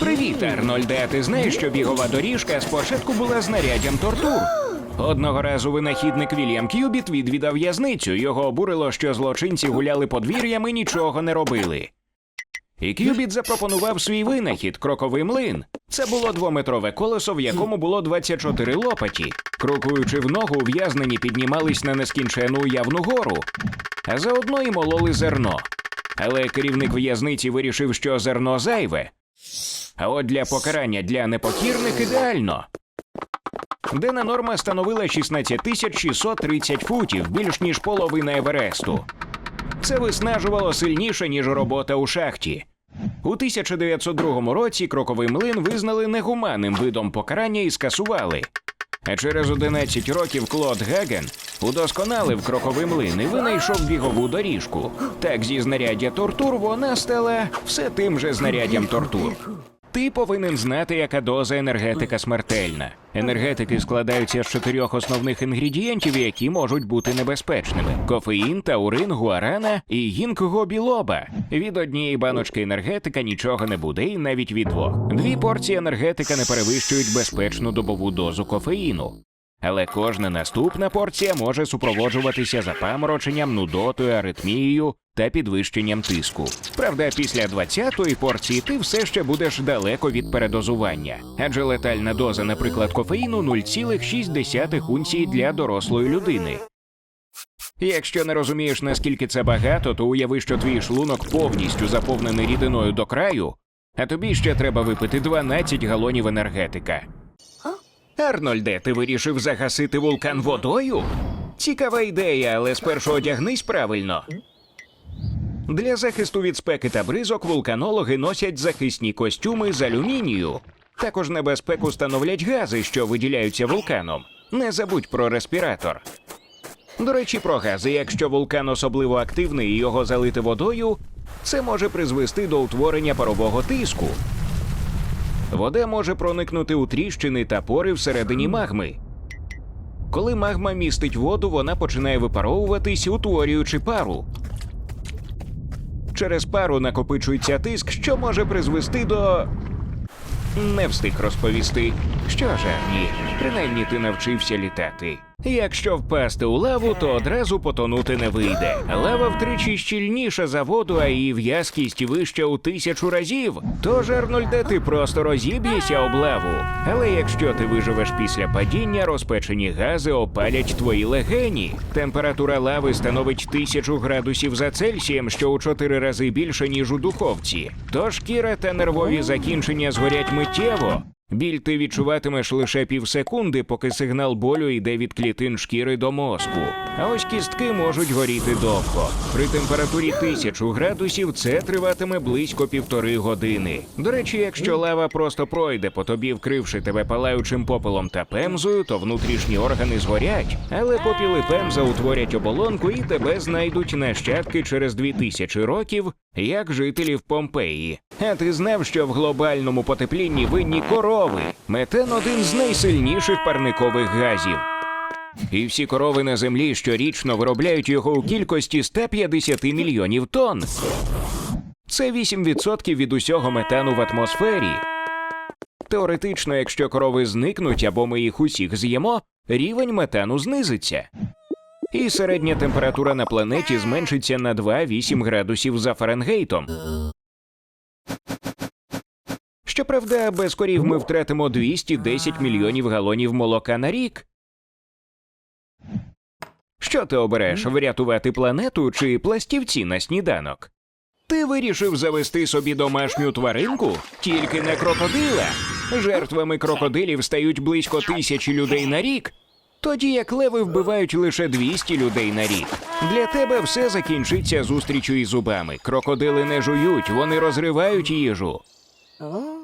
Привіт, Арнольде. Ти знаєш, що бігова доріжка спочатку була знаряддям тортур? Одного разу винахідник Вільям К'юбіт відвідав в'язницю. Його обурило, що злочинці гуляли подвір'ям і нічого не робили. І К'юбіт запропонував свій винахід кроковий млин. Це було двометрове колесо, в якому було 24 лопаті. Крокуючи в ногу, ув'язнені піднімались на нескінчену уявну гору, а заодно й мололи зерно. Але керівник в'язниці вирішив, що зерно зайве. А от для покарання для непокірних ідеально. Денна норма становила 16 тисяч 630 футів, більш ніж половина Евересту. Це виснажувало сильніше, ніж робота у шахті. У 1902 році кроковий млин визнали негуманним видом покарання і скасували. А через 11 років Клод Геген удосконалив кроковий млин і винайшов бігову доріжку. Так зі знаряддя тортур вона стала все тим же знаряддям тортур. Ти повинен знати, яка доза енергетика смертельна. Енергетики складаються з чотирьох основних інгредієнтів, які можуть бути небезпечними: кофеїн, таурин, гуарана і гінкого білоба. Від однієї баночки енергетика нічого не буде, і навіть від двох. Дві порції енергетика не перевищують безпечну добову дозу кофеїну. Але кожна наступна порція може супроводжуватися запамороченням, нудотою, аритмією та підвищенням тиску. Правда, після 20-ї порції ти все ще будеш далеко від передозування, адже летальна доза, наприклад, кофеїну 0,6 унції для дорослої людини. Якщо не розумієш, наскільки це багато, то уяви, що твій шлунок повністю заповнений рідиною до краю, а тобі ще треба випити 12 галонів енергетика. Арнольде, ти вирішив загасити вулкан водою? Цікава ідея, але спершу одягнись правильно. Для захисту від спеки та бризок вулканологи носять захисні костюми з алюмінію. Також небезпеку становлять гази, що виділяються вулканом. Не забудь про респіратор. До речі, про гази, якщо вулкан особливо активний і його залити водою, це може призвести до утворення парового тиску. Вода може проникнути у тріщини та пори всередині магми. Коли магма містить воду, вона починає випаровуватись, утворюючи пару. Через пару накопичується тиск, що може призвести до. Не встиг розповісти. Що ж, Арні, принаймні ти навчився літати. Якщо впасти у лаву, то одразу потонути не вийде. Лава втричі щільніша за воду, а її в'язкість вища у тисячу разів. Тож, Арнольде, ти просто розіб'єшся об лаву. Але якщо ти виживеш після падіння, розпечені гази опалять твої легені. Температура лави становить тисячу градусів за Цельсієм, що у чотири рази більше, ніж у духовці. Тож шкіра та нервові закінчення згорять миттєво. Біль ти відчуватимеш лише півсекунди, поки сигнал болю йде від клітин шкіри до мозку. А ось кістки можуть горіти довго. При температурі тисячу градусів це триватиме близько півтори години. До речі, якщо лава просто пройде по тобі, вкривши тебе палаючим попелом та пемзою, то внутрішні органи згорять. Але попіл і пемза утворять оболонку і тебе знайдуть нащадки через дві тисячі років, як жителів Помпеї. А ти знав, що в глобальному потеплінні винні корови? Метан один з найсильніших парникових газів. І всі корови на землі щорічно виробляють його у кількості 150 мільйонів тонн. Це 8% від усього метану в атмосфері. Теоретично, якщо корови зникнуть або ми їх усіх з'їмо, рівень метану знизиться. І середня температура на планеті зменшиться на 2,8 градусів за Фаренгейтом. Щоправда, без корів ми втратимо 210 мільйонів галонів молока на рік. Що ти обереш врятувати планету чи пластівці на сніданок? Ти вирішив завести собі домашню тваринку, тільки не крокодила. Жертвами крокодилів стають близько тисячі людей на рік, тоді як леви вбивають лише 200 людей на рік. Для тебе все закінчиться зустрічю із зубами. Крокодили не жують, вони розривають їжу.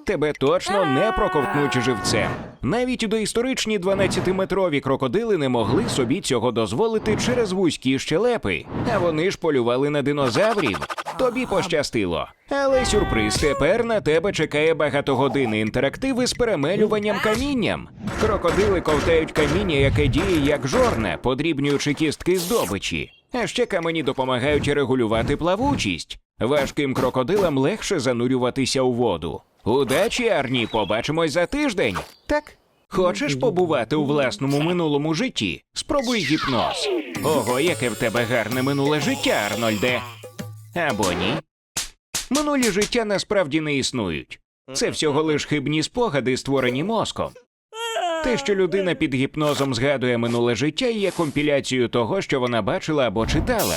Тебе точно не проковтнуть живцем. Навіть доісторичні 12-метрові крокодили не могли собі цього дозволити через вузькі щелепи, а вони ж полювали на динозаврів. Тобі пощастило. Але сюрприз тепер на тебе чекає багатогодинний інтерактив із перемелюванням камінням. Крокодили ковтають каміння, яке діє як жорна, подрібнюючи кістки здобичі. А ще камені допомагають регулювати плавучість. Важким крокодилам легше занурюватися у воду. Удачі, Арні, побачимось за тиждень. Так. Хочеш побувати у власному минулому житті? Спробуй гіпноз. Ого, яке в тебе гарне минуле життя, Арнольде. Або ні. Минулі життя насправді не існують. Це всього лиш хибні спогади, створені мозком. Те, що людина під гіпнозом згадує минуле життя, є компіляцією того, що вона бачила або читала.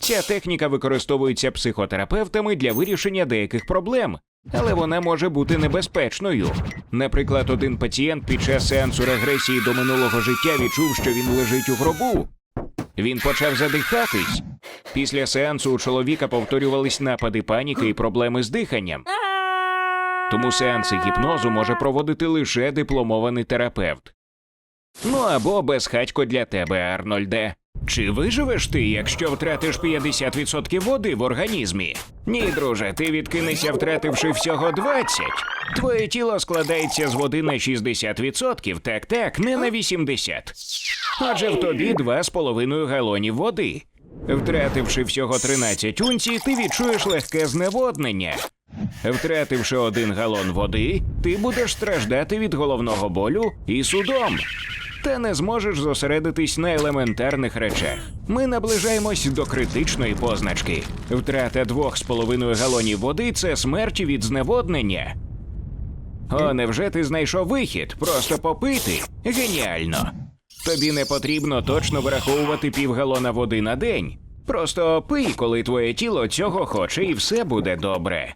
Ця техніка використовується психотерапевтами для вирішення деяких проблем, але вона може бути небезпечною. Наприклад, один пацієнт під час сеансу регресії до минулого життя відчув, що він лежить у гробу. Він почав задихатись. Після сеансу у чоловіка повторювались напади паніки і проблеми з диханням. Тому сеанси гіпнозу може проводити лише дипломований терапевт. Ну або безхатько для тебе, Арнольде. Чи виживеш ти, якщо втратиш 50% води в організмі? Ні, друже, ти відкинешся, втративши всього 20. Твоє тіло складається з води на 60%, так так, не на 80%. Отже, в тобі 2,5 галонів води. Втративши всього 13 унцій, ти відчуєш легке зневоднення. Втративши один галон води, ти будеш страждати від головного болю і судом. Та не зможеш зосередитись на елементарних речах. Ми наближаємось до критичної позначки. Втрата двох з половиною галонів води це смерть від зневоднення. О, невже ти знайшов вихід? Просто попити? Геніально. Тобі не потрібно точно вираховувати півгалона води на день. Просто пий, коли твоє тіло цього хоче, і все буде добре.